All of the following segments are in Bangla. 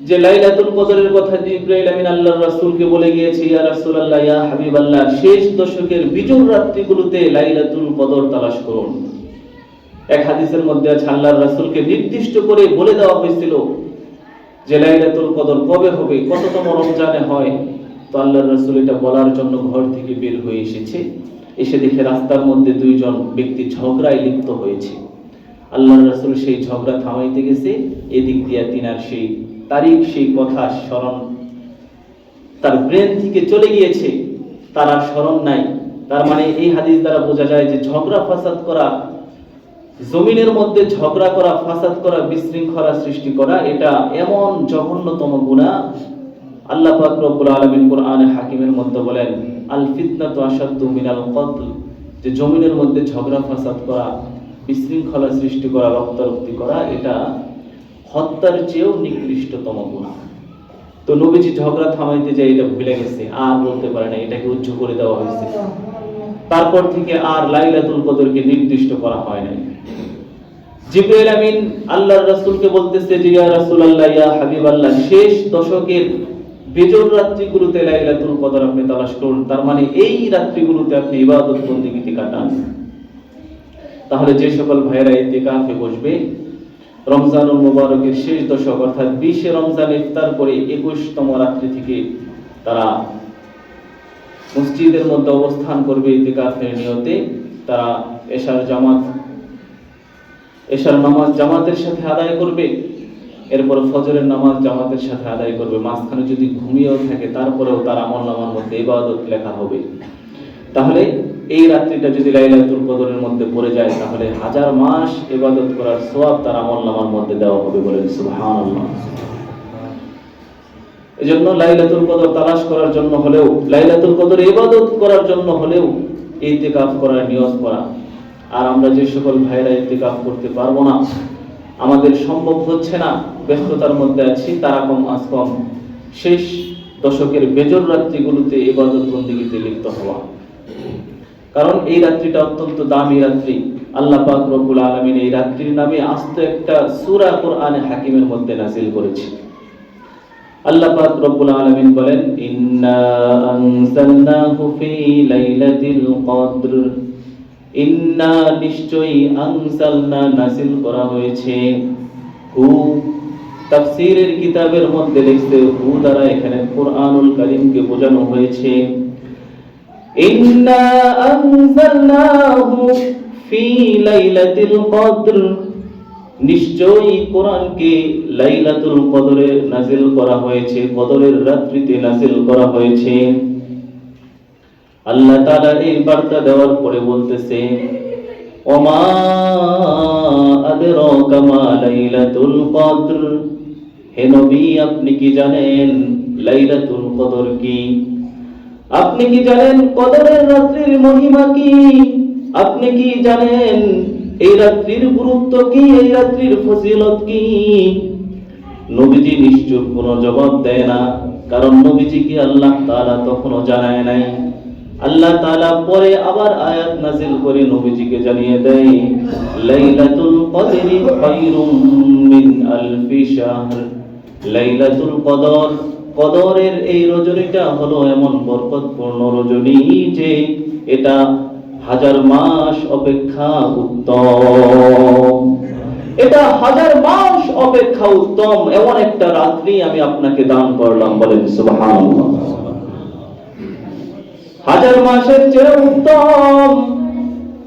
যে লাইলাতুল কদরের কথা জিব্রাইল আমিন আল্লাহর রাসূলকে বলে গিয়েছে, ইয়া রাসূলুল্লাহ, ইয়া হাবিবাল্লাহ, শেষ দশকের বিজুর রাত্রিগুলোতে লাইলাতুল কদর তালাশ করুন। এক হাদিসের মধ্যে আছে, আল্লাহর রাসূলকে নির্দিষ্ট করে বলে দেওয়া হয়েছিল যে লাইলাতুল কদর কবে হবে, কততম রমজানে হয়। তো আল্লাহর রাসূল এটা বলার জন্য ঘর থেকে বের হয়ে এসেছে। এসে দেখে রাস্তার মধ্যে দুইজন ব্যক্তি ঝগড়ায় লিপ্ত হয়েছে। আল্লাহর রাসূল সেই ঝগড়া থামাইতে গেছে, এদিক দিয়া তিনার সেই তারিখ সেই কথা স্মরণ। তার ব্রেন থেকে চলে গিয়েছে, তার আর স্মরণ নাই। তার মানে এই হাদিস দ্বারা বোঝা যায় যে ঝগড়া, ফাসাদ করা, জমিনের মধ্যে ঝগড়া করা, ফাসাদ করা, বিশৃঙ্খলা সৃষ্টি করা, এটা এমন জঘন্যতম গুনাহ। আল্লাহ পাক আলামিন কোরআনে হাকিমের মধ্যে বলেন আল ফিতনাতু আশাদ্দু মিনাল কতল যে জমিনের মধ্যে ঝগড়া, ফাসাদ করা, বিশৃঙ্খলা সৃষ্টি করা, রক্তারক্তি করা, এটা হত্যার চেয়েও নিকৃষ্টতম গুনাহ তো নবীজি ঝগড়া থামাইতে যাই, এটা ভুলে গেছে, আর বলতে পারে না, এটাকে উজ্জ করে দেওয়া হয়েছে। তারপর থেকে আর লাইলাতুল কদরকে নির্দিষ্ট করা হয় নাই। আমিন আল্লাহর রাসূলকে বলতেছে যে, ইয়া রাসূলুল্লাহ, ইয়া হাবিবাল্লাহ, শেষ দশকের বেজর রাত্রিগুলোতে লাইলাতুল কদর আপনি তালাশ করুন। তার মানে এই রাত্রিগুলোতে আপনি ইবাদত বন্দেগীতে কাটান। তাহলে যে সকল ভাইয়েরা ইতিকাফে বসবে রমজানুল মুবারকের শেষ দশক, অর্থাৎ বিশে রমজান ইফতার করে একুশতম রাত্রি থেকে তারা মসজিদের মধ্যে অবস্থান করবে ইতিকাফের নিয়তে। তারা এশার জামাত, এশার নামাজ জামাতের সাথে আদায় করবে। এরপর ফজরের নামাজ জামাতের সাথে আদায় করবে। মাঝখানে যদি ঘুমিয়েও থাকে, তারপরেও তার আমল নামার মধ্যে ইবাদত লেখা হবে। তাহলে এই রাত্রিটা যদি লাইলাতুল কদরের মধ্যে পড়ে যায়, তাহলে হাজার মাস ইবাদত করার সওয়াব তার আমল নামার মধ্যে দেওয়া হবে বলেন সুবহানাল্লাহ। এজন্য লাইলাতুল কদর তালাশ করার জন্য হলেও, লাইলাতুল কদর ইবাদত করার জন্য হলেও ইতিকাফ করার নিয়ত করা। আর আমরা যে সকল ভাইরা ইতিকাফ করতে পারব না, আমাদের সম্ভব হচ্ছে না, ব্যস্ততার মধ্যে আছি, তারা কম, আজ কম। শেষ দশকের বেজর রাত্রিগুলোতে ইবাদত বন্দিগিতে লিপ্ত হওয়া। কারণ এই রাত্রিটা অত্যন্ত দামি রাত্রি। আল্লাহ পাক রব্বুল আলামিন এই রাত্রির নামে আস্ত একটা সূরা কোরআনে হাকিমের মধ্যে করেছে। আল্লাহ পাক রব্বুল বলেন, ইন্না আনজালনাহু ফি লাইলাতিল কদর। ইন্না নিশ্চয়ই আনজালনা করা হয়েছে। হু, তাফসীরের কিতাবের মধ্যে লিখছে, হু দ্বারা এখানে কোরআনুল কারীমকে বোঝানো হয়েছে। ইন্না আনজালনাহু ফি লাইলাতিল কদর নিশ্চয়ই কোরআনকে লাইলাতুল কদরে নাজিল করা হয়েছে, কদরের রাত্রিতে নাজিল করা হয়েছে। আল্লাহ তাআলা এই বার্তা দেওয়ার পরে বলতেছে, ওমা আদরাকা মা লাইলাতুল কদর? হে নবী, আপনি কি জানেন লাইলাতুল কদর কি? আপনি কি জানেন কদরের রাত্রির মহিমা কি? আপনি কি জানেন এই রাত্রির গুরুত্ব কি? এই রাত্রির ফজিলত কি? নবীজি নিশ্চয় কোনো জবাব দেয় না, কারণ নবীজিকে আল্লাহ তাআলা তখনও জানায় নাই। আল্লাহ তাআলা পরে আবার আয়াত নাজিল করে নবীজিকে জানিয়ে দেয়, লাইলাতুল কদরি খায়রুম মিন আলফি শাহর। লাইলাতুল কদর কদরের এই রজনীটা হলো এমন বরকতপূর্ণ রজনী যে এটা হাজার মাস অপেক্ষা উত্তম। এটা হাজার মাস অপেক্ষা উত্তম। এমন একটা রাত্রি আমি আপনাকে দান করলাম সুবহানাল্লাহ। হাজার মাসের চেয়ে উত্তম।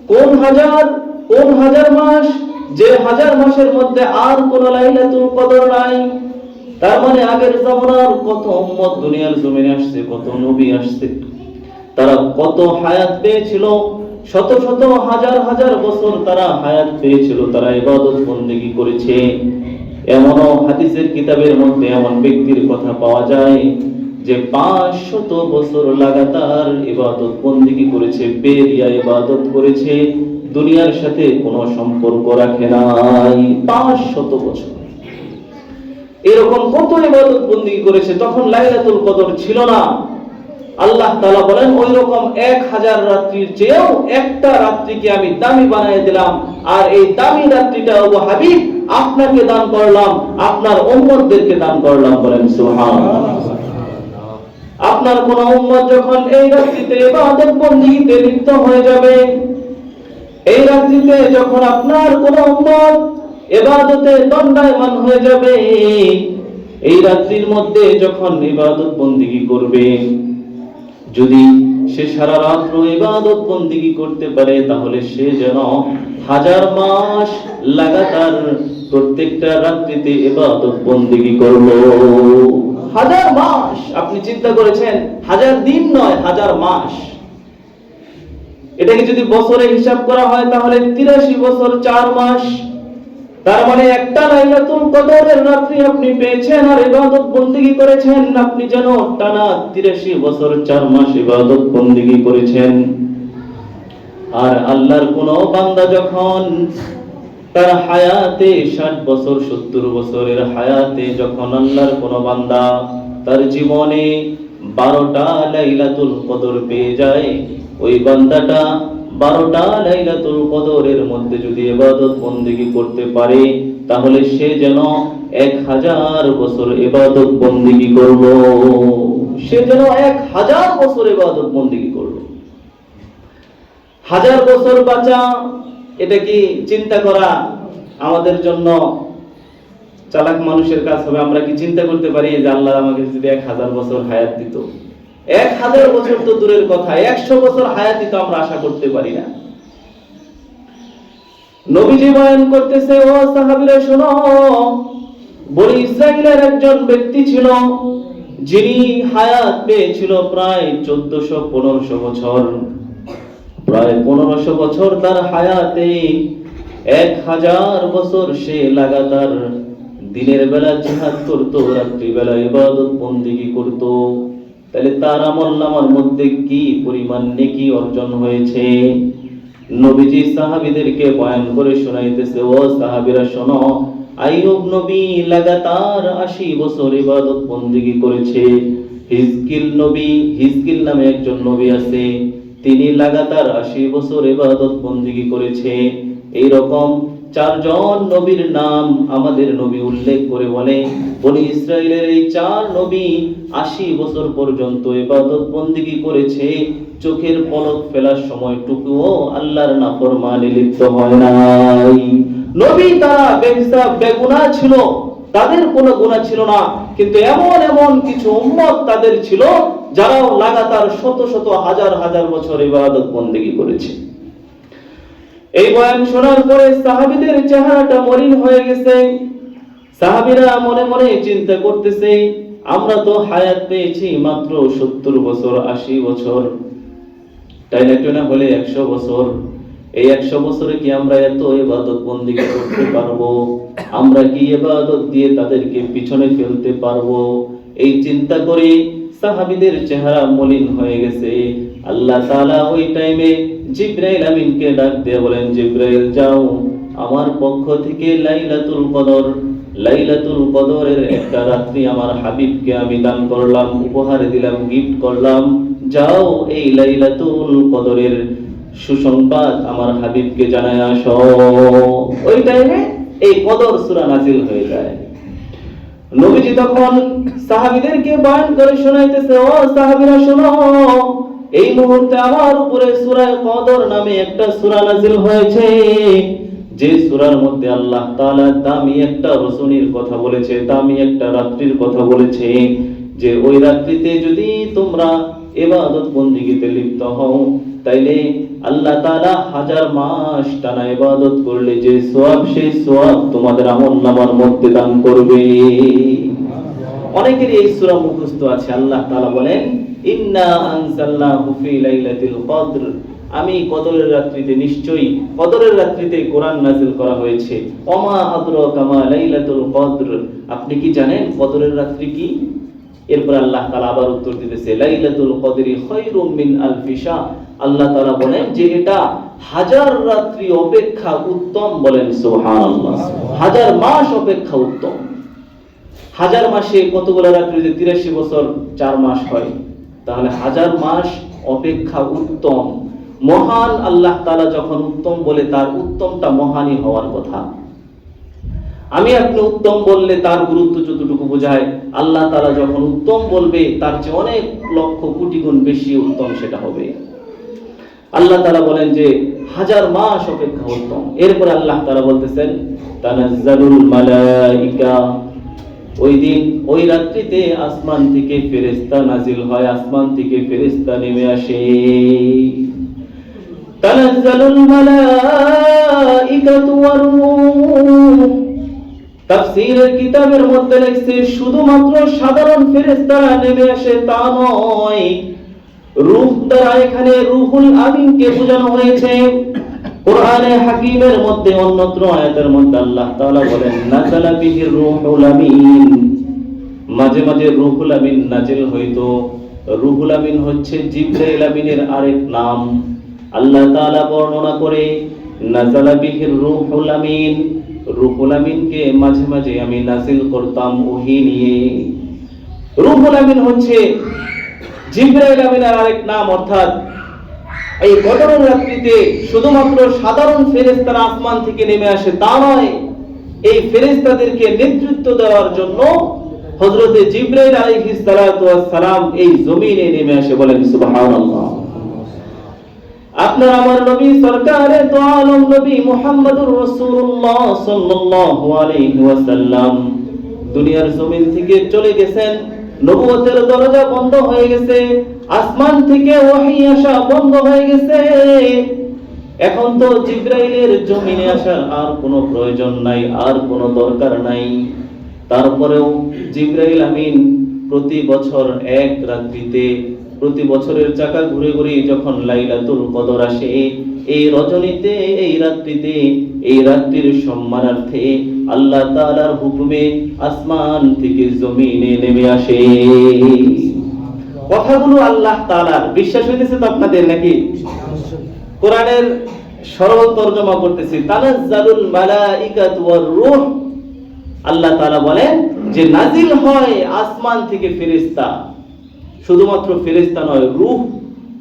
কোন হাজার? কোন হাজার মাস? যে হাজার মাসের মধ্যে আর কোন লাইলে লাইলাতুল কদর নাই। তার মানে আগের জমানার কত উম্মত দুনিয়ার জমিনে আসছে, কত নবী আসছে। তারা কত হায়াত পেয়েছিল, শত শত হাজার হাজার বছর তারা হায়াত পেয়েছিল, তারা ইবাদত বন্দেগী করেছে। এমনও হাদিসের কিতাবের মধ্যে এমন ব্যক্তির কথা পাওয়া যায় যে পাঁচ শত বছর লাগাতার ইবাদত বন্দেগী করেছে, বেরিয়া ইবাদত করেছে, দুনিয়ার সাথে কোনো সম্পর্ক রাখে নাই। পাঁচ শত বছর। এরকম কত ইবাদত বন্দি করেছে, তখন লাইলাতুল কদর ছিল না। আল্লাহ তাআলা বলেন ওই রকম এক হাজার রাত্রির চেয়েও একটা রাত্রিকে আমি দামি বানিয়ে দিলাম। আর এই দামি রাত্রিটা, ও হাবিব, আপনাকে দান করলাম, আপনার উম্মতদেরকে দান করলাম। বলেন, সুবহানাল্লাহ। আপনার কোন উম্মত যখন এই রাত্রিতে ইবাদত বন্দিতে লিপ্ত হয়ে যাবে, এই রাত্রিতে যখন আপনার কোন উম্মত ইবাদতে দণ্ডায়মান হয়ে যাবে। এই রাত্রির মধ্যে যখন ইবাদত বন্দিগি করবে, যদি সে সারা রাত্র ইবাদত বন্দিগি করতে পারে, তাহলে সে যেন হাজার মাস লাগাতার প্রত্যেকটা রাত্রিতে ইবাদত বন্দিগি করল। হাজার মাস, আপনি চিন্তা করেছেন, হাজার দিন নয়, হাজার মাস। এটাকে যদি বছরে হিসাব করা হয়, তাহলে তিরাশি বছর, চার মাস তার মানে একটা লাইলাতুল কদরের রাত্রি আপনি পেয়েছেন আর ইবাদত বন্দিগি করেছেন। আপনি যেন টানা তিরাশি বছর, চার মাস ইবাদত বন্দিগি করেছেন। আর আল্লাহর কোন বান্দা যখন তার হায়াতে ষাট বছর, সত্তর বছরের হায়াতে যখন আল্লাহর কোন বান্দা তার জীবনে বারোটা লাইলাতুল কদর পেয়ে যায়, ওই বান্দাটা বারোটা লাইলাতুল কদরের মধ্যে যদি এবাদত বন্দিগি করতে পারে, তাহলে সে যেন এক হাজার বছর এবাদত বন্দিগি করব সে যেন এক হাজার বছর এবাদত বন্দিগি করল। হাজার বছর বাঁচা, এটা কি চিন্তা করা আমাদের জন্য চালাক মানুষের কাজ হবে? আমরা কি চিন্তা করতে পারি যে আল্লাহ আমাকে যদি এক হাজার বছর হায়াত দিত? এক হাজার বছর তো দূরের কথা, একশো বছর হায়াত দিত আমরা আশা করতে পারি না। নবীজি বয়ান করতেছে, ও সাহাবীরা শোনো, বনি ইসরাইলের একজন ব্যক্তি ছিল, যিনি হায়াত পেয়েছিল প্রায় চোদ্দশো পনেরোশো বছর। প্রায় পনেরোশো বছর তার হায়াতে এক হাজার বছর সে লাগাতার দিনের বেলা জিহাদ করতো রাত্রি বেলা ইবাদত বন্দিগি করত। তাহলে তার আমল নামার মধ্যে কি পরিমাণ নেকি অর্জন হয়েছে? নবীজি সাহাবীদেরকে বয়ান করে শোনাইতেছে, ও সাহাবীরা, শোনো, আইয়ুব নবী লাগাতার আশি বছর ইবাদত বন্দিগি করেছে। হিজকিল নবী, হিজকিল নামে একজন নবী আছে, তিনি লাগাতার আশি বছর ইবাদত বন্দিগি করেছে। এই রকম চারজন নবীর নাম আমাদের নবী উল্লেখ করে বলে, বনি ইসরায়েলের এই চার নবী আশি বছর পর্যন্ত ইবাদত বন্দিগি করেছে। চোখের পলক ফেলার সময়টুকুও আল্লাহর নাফরমানে লিপ্ত হয় নাই। নবী তারা বেহিসাব বেগুনাহ ছিল, তাদের কোনো গুনাহ ছিল না। কিন্তু এমন এমন কিছু উম্মত তাদের ছিল, যারাও লাগাতার শত শত হাজার হাজার বছর ইবাদত বন্দেগী করেছে। এই বয়ান শোনার পরে সাহাবীদের চেহারাটা মলিন হয়ে গেছে। সাহাবীরা মনে মনে চিন্তা করতেছে, আমরা তো হায়াত পেয়েছি মাত্র সত্তর বছর, আশি বছর। টাইনা টুনা হলে একশো বছর। এই একশো বছরে কি আমরা এত এবাদত বন্দি করতে পারব? আমরা কি এবাদত দিয়ে তাদেরকে পিছনে ফেলতে পারব? এই চিন্তা করে সাহাবীদের চেহারা মলিন হয়ে গেছে। আল্লাহ তাআলা ওই টাইমে জিব্রাইল আমিনকে ডাক দিয়ে বলেন, জিব্রাইল, যাও। আমার পক্ষ থেকে লাইলাতুল কদর, লাইলাতুল কদরের একটা রাত্রি আমার হাবিবকে আমি দান করলাম, উপহার দিলাম গিফট করলাম। যাও এই লাইলাতুল কদরের সুসংবাদ আমার হাবিবকে জানায় আসো। ওই টাইমে এই কদর সূরা নাজিল হয়ে যায়। নবীজি তখন সাহাবিদেরকে বয়ান করে শোনাইতেছে, ও সাহাবীরা, শোনো, এই মুহূর্তে আমার উপরে সূরা কদর নামে একটা সূরা নাজিল হয়েছে। যে সূরার মধ্যে আল্লাহ তাআলা দামি একটা রসুনির কথা বলেছে, দামি একটা রাত্রির কথা বলেছে। যে ওই রাত্রিতে যদি তোমরা ইবাদত বন্দিগিতে লিপ্ত হও। তাইলে আল্লাহ হাজার মাস টানা করলে যে সেই তোমাদের মধ্যে দান করবে। অনেকেরই এই মুখস্থ আছে। আল্লাহ বলেন, ইন্না লাইলাতিল কদর। আমি কদরের রাত্রিতে নিশ্চয়ই, কদরের রাত্রিতে কোরআন নাজিল করা হয়েছে। ওমা আদরাকা মা লাইলাতুল কদর। আপনি কি জানেন কদরের রাত্রি কি? এরপর আল্লাহ তাআলা আবার উত্তর দিতেছে, লাইলাতুল কদরি খায়রুম মিন আলফি আল্লাহ তাআলা বলেন যে এটা হাজার রাত্রি অপেক্ষা উত্তম বলেন, সুবহানাল্লাহ। হাজার মাস অপেক্ষা উত্তম। হাজার মাসে কতগুলো রাত্রিতে তিরাশি বছর চার মাস হয়, তাহলে হাজার মাস অপেক্ষা উত্তম। মহান আল্লাহ তালা যখন উত্তম বলে, তার উত্তমটা মহানই হওয়ার কথা। আমি আপনি উত্তম বললে তার গুরুত্ব যতটুকু বোঝায়, আল্লাহ তারা যখন উত্তম বলবে, তার চেয়ে অনেক লক্ষ কোটি গুণ বেশি উত্তম সেটা হবে। আল্লাহ তারা বলেন যে, হাজার মাস অপেক্ষা উত্তম। এরপরে আল্লাহ তারা বলতেছেন, তানাজ্জালুল মালাইকা। ওই দিন, ওই রাত্রিতে আসমান থেকে ফেরেশতা নাজিল হয়, আসমান থেকে ফেরেশতা নেমে আসে। তানাজ্জালুল মালাইকাতু ওয়ার তাফসীরের কিতাবের মধ্যে লেখছে, শুধুমাত্র সাধারণ ফেরেশতারা নেমে আসে তা নয়। রূহ দ্বারা এখানে রুহুল আমিনকে বোঝানো হয়েছে। কোরআনে হাকিমের মধ্যে অন্যত্র আয়াতের মধ্যে আল্লাহ তাআলা বলেন, নাযালা বিহির রূহুল আমিন। মাঝে মাঝে রুহুল আমিন নাজিল হইতো। রুহুল আমিন হচ্ছে জিবরাইল আমিনের আরেক নাম। আল্লাহ তাআলা বর্ণনা করে নাযালা বিহির রূহুল আমিন। রুহুল আমিনকে মাঝে মাঝে আমি নাজিল করতাম ওহী নিয়ে। রুহুল আমিন হচ্ছে জিব্রাইল আমিনের আরেক নাম, অর্থাৎ এই বদরের রাত্রিতে শুধুমাত্র সাধারণ ফেরেশতারা আসমান থেকে নেমে আসে তা নয়, এই ফেরেশতাদেরকে নেতৃত্ব দেওয়ার জন্য হযরতে জিব্রাইল আলাইহিস সালাম এই জমিনে নেমে আসে বলেন সুবহানাল্লাহ। আপনার আমার নবী সরকারে তো আলম নবী মুহাম্মদুর রাসূলুল্লাহ সাল্লাল্লাহু আলাইহি ওয়াসাল্লাম। দুনিয়ার জমিন থেকে চলে গেছেন নবুয়তের দরজা বন্ধ হয়ে গেছে, আসমান থেকে ওহী আসা বন্ধ হয়ে গেছে। এখন তো জিব্রাইলের জমিনে আসার আর কোনো প্রয়োজন নাই, আর কোনো দরকার নাই। তারপরেও জিব্রাইল আমিন প্রতি বছর এক রাত্রিতে প্রতি বছরের চাকা ঘুরে ঘুরে যখন লাইলাতুল কদর আসে, এই রজনীতে, এই রাত্রিতে, এই রাত্রির সম্মানার্থে আল্লাহ তাআলার হুকুমে আসমান থেকে জমিনে নেমে আসে। কথাগুলো আল্লাহ তাআলার, বিশ্বাস হইতেছে তো আপনাদের নাকি? কোরআনের সরল তর্জমা করতেছি, তানাজ্জালুল মালাইকাতু ওয়ার রূহ। আল্লাহ তাআলা বলেন যে নাজিল হয় আসমান থেকে ফেরেশতা। শুধুমাত্র ফেরেশতা নয়, রূহ,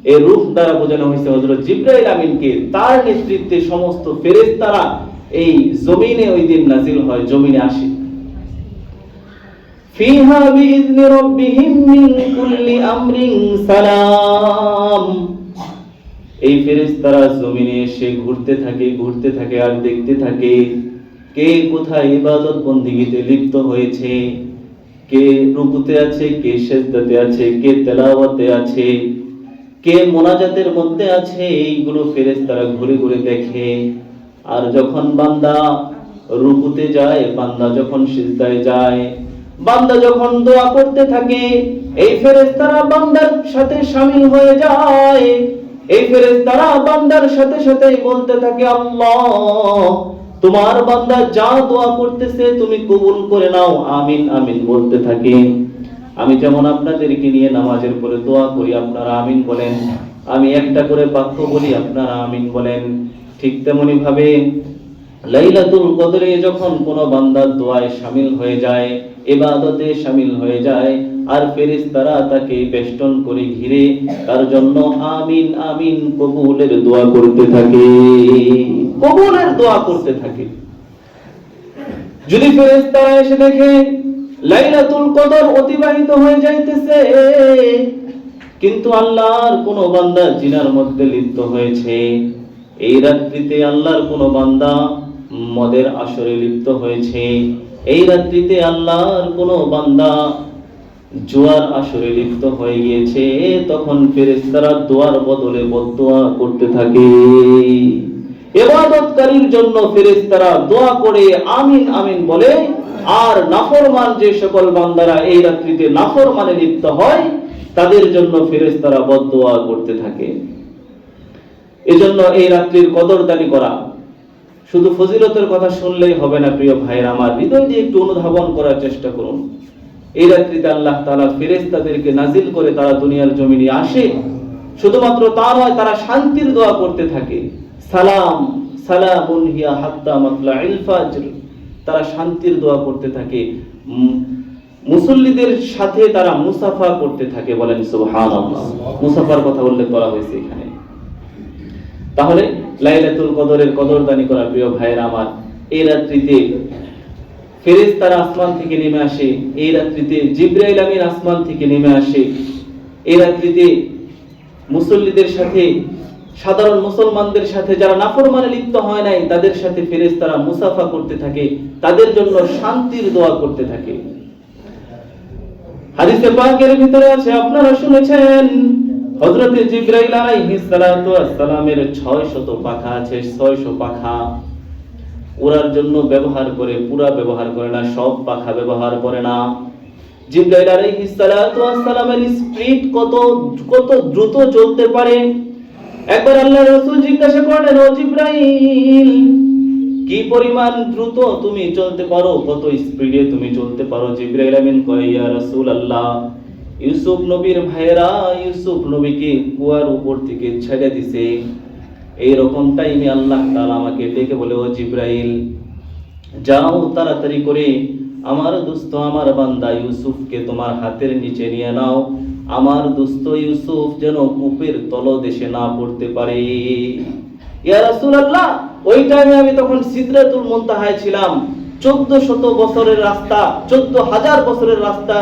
এই রূহ দ্বারা বোঝানো হয়েছে হযরত জিবরাইল আমিনকে। তার নেতৃত্বে সমস্ত ফেরেশতারা এই জমিনে ওই দিন নাজিল হয়, জমিনে আসে। ফিহা বিইذن রাব্বিহিম মিন কুল্লি আমরিন সালাম। এই ফেরেশতারা জমিনে এসে ঘুরতে থাকে ঘুরতে থাকে আর দেখতে থাকে কে কোথায় ইবাদত বন্দিগিতে লিপ্ত হয়েছে। কে রুকুতে আছে, কে সেজদাতে আছে, কে তেলাওয়াতে আছে, কে মোনাজাতের মধ্যে আছে, এইগুলো ফেরেশতারা ঘুরে ঘুরে দেখে। আর যখন বান্দা রুকুতে যায়, বান্দা যখন সিজদায় যায়, বান্দা যখন দোয়া করতে থাকে, এই ফেরেশতারা বান্দার সাথে শামিল হয়ে যায়। এই ফেরেশতারা বান্দার সাথে সাথে বলতে থাকে, আল্লাহ তোমার বান্দা যা দোয়া করতেছে তুমি কবুল করে নাও, আমিন আমিন বলতে থাকে। আমি যেমন আপনাদেরকে নিয়ে নামাজের পরে দোয়া করি, আপনারা আমিন বলেন। আমি একটা করে বাক্য বলি, আপনারা আমিন বলেন। ঠিক তেমনি ভাবে লাইলাতুল কদরে যখন কোনো বান্দার দোয়ায় সামিল হয়ে যায় এবাদতে সামিল হয়ে যায়, আর ফেরেশতারা তাকে বেষ্টন করে ঘিরে, তার জন্য আমিন আমিন কবুলের দোয়া করতে থাকে। কবুলের দোয়া করতে থাকে। যদি ফেরেশতারা এসে দেখে, লাইলাতুল কদর অতিবাহিত হয়ে যাইতেছে, কিন্তু আল্লাহর কোন বান্দা জিনার মধ্যে লিপ্ত হয়েছে, এই রাত্রিতে আল্লাহর কোন বান্দা মদের আসরে লিপ্ত হয়েছে, এই রাত্রিতে আল্লাহর কোন বান্দা জোয়ার আসরে লিপ্ত হয়ে গিয়েছে, তখন ফেরেশতারা দোয়ার বদলে বদদোয়া করতে থাকে। ইবাদতকারীর জন্য ফেরেশতারা দোয়া করে আমিন আমিন বলে। আর নাফরমান যে সকল বান্দারা এই রাত্রিতে নাফরমানে লিপ্ত হয়, তাদের জন্য ফেরেশতারা বদদোয়া করতে থাকে। এজন্য এই রাত্রির কদরদানি করা। শুধু ফজিলতের কথা শুনলেই হবে না, প্রিয় ভাইয়ের আমার। হৃদয় দিয়ে একটু অনুধাবন করার চেষ্টা করুন। এই রাত্রিতে আল্লাহ তাআলা ফেরেশতাদেরকে নাজিল করে তারা দুনিয়ার জমিনে আসে। শুধুমাত্র তা নয়, তারা শান্তির দোয়া করতে থাকে। সালাম, সালামুন হিয়া হাত্তা মাতলাইল ফাজর তারা শান্তির দোয়া করতে থাকে। মুসল্লিদের সাথে তারা মুসাফা করতে থাকে বলেন সুবহানাল্লাহ। মুসাফার কথা উল্লেখ করা হয়েছে এখানে। তাহলে লাইলাতুল কদরের কদরদানি করা প্রিয় ভাইয়ের আমার, এই রাত্রিতে ফেরেশতারা আসমান থেকে নেমে আসে, এই রাত্রিতে জিব্রাইল আমিন আসমান থেকে নেমে আসে, এই রাত্রিতে মুসল্লিদের সাথে সাধারণ মুসলমানদের সাথে যারা নাফরমানে লিপ্ত হয় নাই, তাদের সাথে ফেরেশতারা মুসাফা করতে থাকে, তাদের জন্য শান্তির দোয়া করতে থাকে। হাদিসে পাকের ভিতরে আছে, আপনারা শুনেছেন জিবরাইল আলাইহিস সালাতু ওয়াস সালামের 600 পাখা আছে 600 পাখা। ওড়ার জন্য ব্যবহার করে, পুরা ব্যবহার করে না, সব পাখা ব্যবহার করে না। জিবরাইল আলাইহিস সালাতু ওয়াস সালামের স্পিড কত কত দ্রুত চলতে পারে? একবার আল্লাহ রাসূল জিজ্ঞাসা করলেন, ও জিবরাইল, কি পরিমাণ দ্রুত তুমি চলতে পারো? কত স্পিডে তুমি চলতে পারো? জিবরাইল আমিন কয়, ইয়া রাসূলুল্লাহ, ইউসুফ নবীর ভাইয়েরা, ইউসুফ নবীকে কুয়ার উপর থেকে ছেড়ে দিছে। এই রকম টাইমে আল্লাহ তাআলা আমাকে ডেকে বলে, ও জিব্রাইল, যাও তাড়াতাড়ি করে আমার দোস্ত, আমার বান্দা ইউসুফকে তোমার হাতের নিচে নিয়ে নাও। আমার দোস্ত ইউসুফ যেন কূপের তলদেশে না পড়তে পারে। ইয়া রাসূলুল্লাহ, ওই টাইমে আমি তখন সিদরাতুল মুনতাহায় ছিলাম। চোদ্দ শত বছরের রাস্তা, চোদ্দ হাজার বছরের রাস্তা,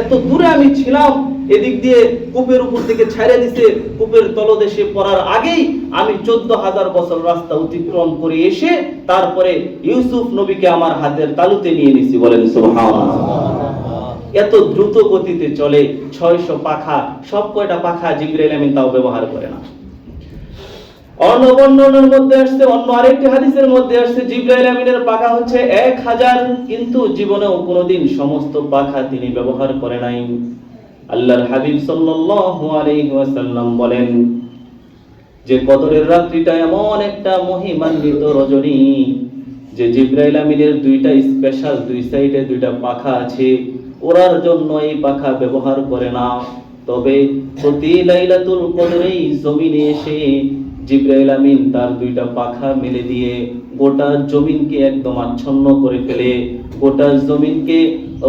এত দূরে আমি ছিলাম। এদিক দিয়ে কূপের উপর থেকে দিছে, কূপের তলদেশে পড়ার আগেই আমি চোদ্দ হাজার বছর রাস্তা অতিক্রম করে এসে তারপরে ইউসুফ নবীকে আমার হাতের তালুতে নিয়ে নিছি, বলেন সুবহানাল্লাহ। এত দ্রুত গতিতে চলে ছয়শো পাখা, সব কয়টা পাখা জিবরাইল আমিন তাও ব্যবহার করে না। অন্য বর্ণনার মধ্যে আসছে, অন্য আরেকটি হাদিসের মধ্যে আসছে, জিব্রাইল আমিনের পাখা হচ্ছে এক হাজার, কিন্তু জীবনেও কোনোদিন সমস্ত পাখা তিনি ব্যবহার করে নাই। আল্লাহর হাবিব সাল্লাল্লাহু আলাইহি ওয়াসাল্লাম বলেন, যে কদরের রাত্রিটা এমন একটা মহিমান্বিত রজনী, যে জিব্রাইল আমিনের দুইটা স্পেশাল দুই সাইডে দুইটা পাখা আছে ওরার জন্য এই পাখা ব্যবহার করে না। তবে প্রতি লাইলাতুল কদরেই জমিনে এসে জিব্রাইল আমিন তার দুইটা পাখা মেলে দিয়ে গোটা জমিনকে একদম আচ্ছন্ন করে ফেলে, গোটা জমিনকে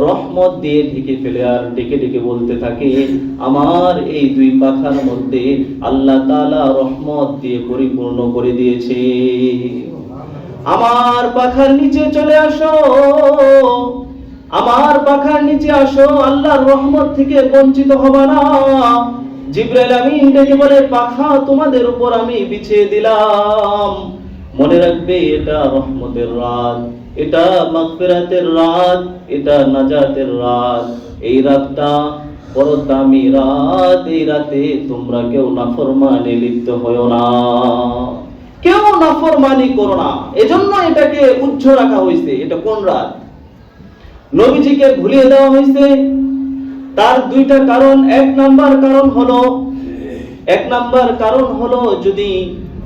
রহমত দিয়ে ঢেকে ফেলে আর ডেকে ডেকে বলতে থাকে, আমার এই দুই পাখার মধ্যে আল্লাহ তালা রহমত দিয়ে পরিপূর্ণ করে দিয়েছে। আমার পাখার নিচে চলে আসো। আমার পাখার নিচে আসো, আল্লাহর রহমত থেকে বঞ্চিত হবে না। জিব্রাইল আমিন ডেকে বলে, পাখা, তোমাদের উপর আমি বিছিয়ে দিলাম। মনে রাখবে, এটা রহমতের রাত, এটা মাগফিরাতের রাত, এটা নাজাতের রাত। এই রাতটা বড় দামি রাত, এই রাতে তোমরা কেউ নাফরমানে লিপ্ত হয়েও না। কেউ নাফরমানি করো না। এজন্য এটাকে উজ্জ্ব রাখা হয়েছে। এটা কোন রাত? নবীজিকে ভুলিয়ে দেওয়া হয়েছে। তার দুইটা কারণ, এক নাম্বার কারণ হলো, এক নাম্বার কারণ হলো যদি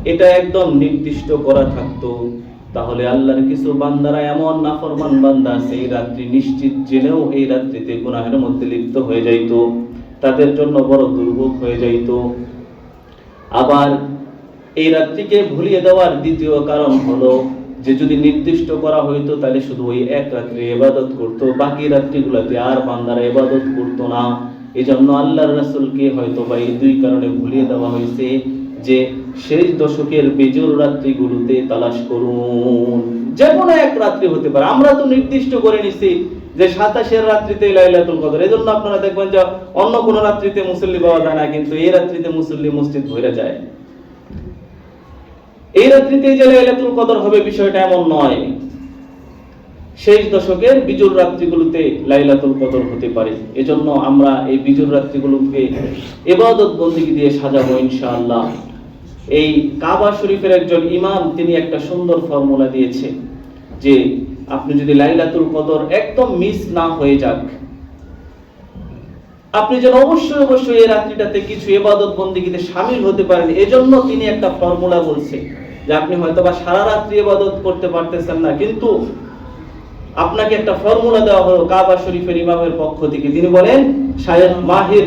এটা একদম নির্দিষ্ট করা থাকতো, তাহলে আল্লাহর কিছু বান্দারা এমন নাফরমান বান্দা আছে, এই রাত্রি নিশ্চিত জেনেও এই রাত্রিতে গুনাহের মধ্যে লিপ্ত হয়ে যাইত, তাদের জন্য বড় দুর্ভোগ হয়ে যাইত। আবার এই রাত্রিকে ভুলিয়ে দেওয়ার দ্বিতীয় কারণ হলো যে যদি নির্দিষ্ট করা হইতো, তাহলে শুধু ওই এক রাত্রে ইবাদত করত, বাকি রাত্রিগুলোতে আর বান্দারা ইবাদত করতো না। এই জন্য আল্লাহর রাসূলকে হয়তো বা এই দুই কারণে ভুলিয়ে দেওয়া হয়েছে যে, শেষ দশকের বেজোর রাত্রিগুলোতে তালাশ করুন। যে কোনো এক রাত্রি হতে পারে। আমরা তো নির্দিষ্ট করে নিছি যে সাতাশের রাত্রিতে লাইলাতুল কদর। এই জন্য আপনারা দেখবেন যে অন্য কোনো রাত্রিতে মুসল্লি পাওয়া যায় না, কিন্তু এই রাত্রিতে মুসল্লি মসজিদ ভরে যায়। এই রাত্রিতে যে লাইলাতুল কদর হবে বিষয়টা এমন নয়। শেষ দশকের বিজুর রাত্রিগুলোতে লাইলাতুল কদর হতে পারে। এজন্য আমরা এই বিজুর রাত্রিগুলোকে ইবাদত বন্দিগি দিয়ে সাজাবো ইনশাআল্লাহ। এই কাবা শরীফের একজন ইমাম, তিনি একটা সুন্দর ফর্মুলা দিয়েছে যে আপনি যদি লাইলাতুল কদর একদম মিস না হয়ে যাক, আপনি যেন অবশ্যই অবশ্যই এই রাত্রিটাতে কিছু এবাদত বন্দিগিতে সামিল হতে পারেন, এজন্য তিনি একটা ফর্মুলা বলছে যে আপনি হয়তো বা সারা রাত্রি ইবাদত করতে পারতেছেন না, কিন্তু আপনাকে একটা ফর্মুলা দেওয়া হলো কাবা শরীফের ইমামের পক্ষ থেকে। তিনি বলেন, শায়েখ মাহির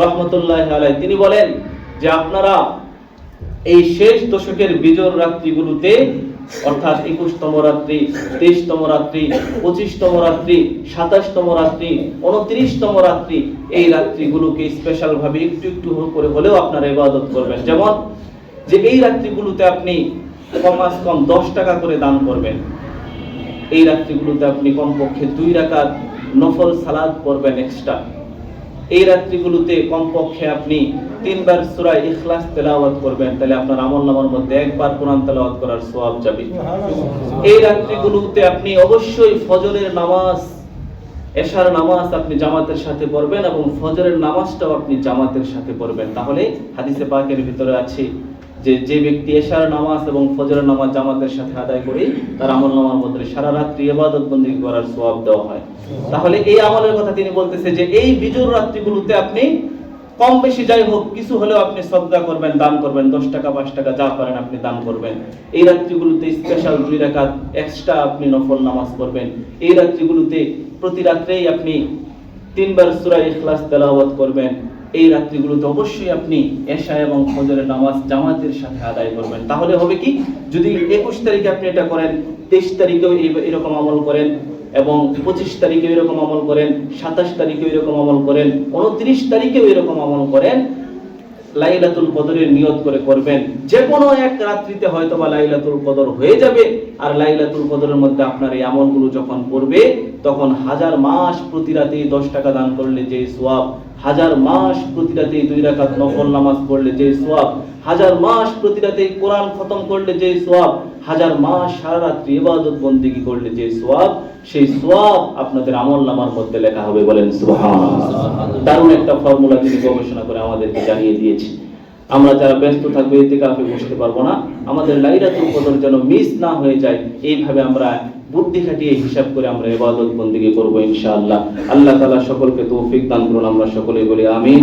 রহমতুল্লাহ আলাই তিনি বলেন যে আপনারা এই শেষ দশকের বিজয় রাত্রিগুলোতে, অর্থাৎ একুশতম রাত্রি, তেইশতম রাত্রি, পঁচিশতম রাত্রি, সাতাশতম রাত্রি, উনত্রিশতম রাত্রি, এই রাত্রিগুলোকে স্পেশাল ভাবে একটু একটু করে হলেও আপনারা ইবাদত করবেন। যেমন যে এই রাত্রিগুলোতে আপনি কমাস কম দশ টাকা করে দান করবেন। এই রাত্রিগুলোতে আপনি কমপক্ষে দুই রাকাত নফল সালাদ পড়বেন এক্সট্রা এই রাত্রিগুলোতে কমপক্ষে আপনি তিনবার সূরা ইখলাস তেলাওয়াত করবেন, তাহলে আপনার আমল নামার মধ্যে একবার কোরআন তেলাওয়াত করার সওয়াব যাবে। এই রাত্রিগুলোতে আপনি অবশ্যই ফজরের নামাজ, এশার নামাজ আপনি জামাতের সাথে পড়বেন এবং ফজরের নামাজটাও আপনি জামাতের সাথে পড়বেন। তাহলে হাদিসে পাকের ভিতরে আছে যে যে ব্যক্তি এশার নামাজ এবং ফজরের নামাজ জামাতের সাথে আদায় করে, তার আমল নামার মধ্যে সারা রাত্রি ইবাদত বন্দী করার সওয়াব দেওয়া হয়। তাহলে এই আমলের কথা তিনি বলতেছে যে, এই বিজোর রাত্রিগুলোতে আপনি কম বেশি যাই হোক, কিছু হলেও আপনি শ্রদ্ধা করবেন, দান করবেন, দশ টাকা, পাঁচ টাকা যা পারেন আপনি দান করবেন। এই রাত্রিগুলোতে স্পেশাল দুই রাকাত এক্সট্রা আপনি নফল নামাজ পড়বেন। এই রাত্রিগুলোতে প্রতি রাত্রেই আপনি তিনবার সূরা ইখলাস তেলাওয়াত করবেন। এই রাত্রিগুলোতে অবশ্যই আপনি এশা এবং ফজরের নামাজ জামাতের সাথে আদায় করবেন। তাহলে হবে কি? যদি একুশ তারিখে আপনি এটা করেন, তেইশ তারিখেও এরকম আমল করেন এবং পঁচিশ তারিখে এরকম আমল করেন, সাতাশ তারিখে এরকম আমল করেন, উনত্রিশ তারিখেও এরকম আমল করেন, লাইলাতুল কদরের নিয়ত করে করবেন। যে কোনো এক রাত্রিতে হয়তো বা লাইলাতুল কদর হয়ে যাবে, আর লাইলাতুল কদরের মধ্যে আপনার এই আমলগুলো যখন করবে তখন হাজার মাস প্রতি রাতে দশ টাকা দান করলে যে সোয়াব হাজার মাস প্রতি রাতে দুই রাকাত নফল নামাজ পড়লে যে সোয়াব হাজার মাস প্রতি রাতে কোরআন খতম করলে যে সোয়াব হাজার মাস সারা রাত্রি ইবাদত বন্দিগি করলে যে সোয়াব সেই সোয়াব আপনাদের আমল নামার মধ্যে লেখা হবে বলেন দারুণ একটা ফর্মুলা তিনি গবেষণা করে আমাদেরকে জানিয়ে দিয়েছে আমরা যারা ব্যস্ত থাকব এতে কাফে বসতে পারব না। আমাদের লাইলাতুল কদর যেন মিস না হয়ে যায়, এইভাবে আমরা বুদ্ধি খাটিয়ে হিসাব করে আমরা এবাদত বন্দিকে করব ইনশাআল্লাহ। আল্লাহ তালা সকলকে তৌফিক দান করুন, আমরা সকলে বলি আমিন।